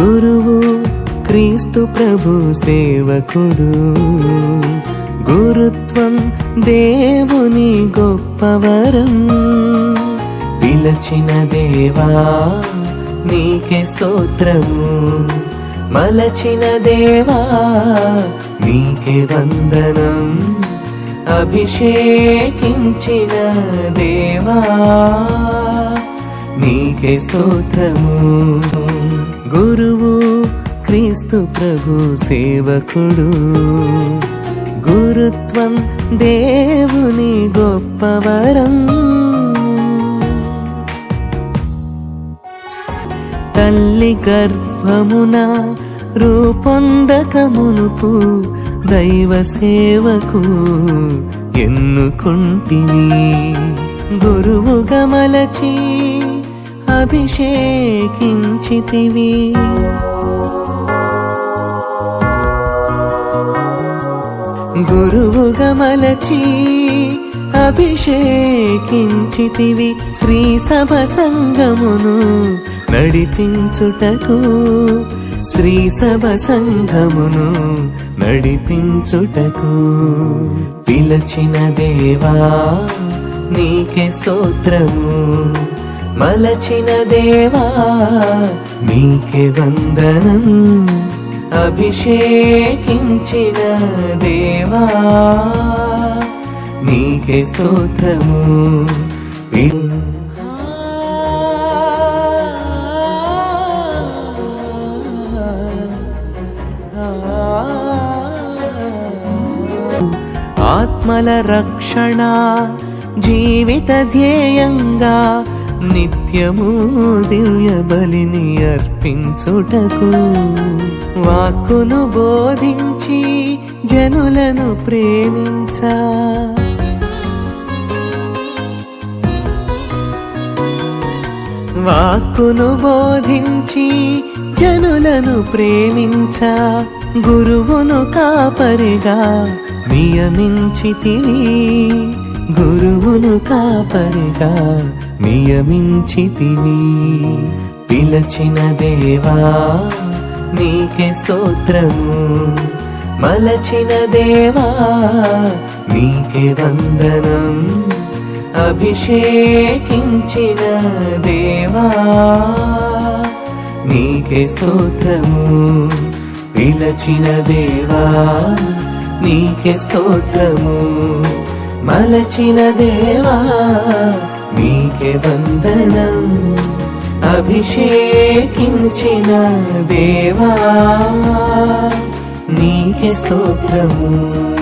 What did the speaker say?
గురువు క్రీస్తు ప్రభు సేవకుడు. గురుత్వం దేవుని గొప్పవరం. పిలచిన దేవా నీకే స్తోత్రము మలచిన దేవా నీకే వందనం. అభిషేకించిన దేవా నీకే స్తోత్రము. గురువు క్రీస్తు ప్రభు సేవకుడు. గురుత్వం దేవుని గొప్పవరం. తల్లి గర్భమున రూపొందకమునుపు దైవ సేవకు ఎన్నుకుంటిని. గురువు గమలచీ అభిషేకించితివి. గురువు గమలచి అభిషేకించితివి. శ్రీ సభ సంగమును నడిపించుటకు శ్రీ సభ సంఘమును నడిపించుటకు పిలచిన దేవా నీకే స్తోత్రము. మలచిన దేవా నీకే వందనం అభిషేకించిన దేవా. నీకే స్తోత్రము. ఆత్మల రక్షణ జీవిత ధ్యేయంగా నిత్యము దివ్య బలిని అర్పించుటకు వాక్కును బోధించి జనులను ప్రేమించా. వాక్కును బోధించి జనులను ప్రేమించ. గురువును కాపరిగా నియమించితివి. గురువును కాపరిగా నియమించితివి. పిలచిన దేవా నీకే స్తోత్రము మలచిన దేవా నీకే వందనం. అభిషేకించిన దేవా నీకే స్తోత్రము. పిలచిన దేవా నీకే స్తోత్రము. మలచిన దేవా నీకే వందనం. అభిషేకించిన దేవా నీకే స్తోత్రము.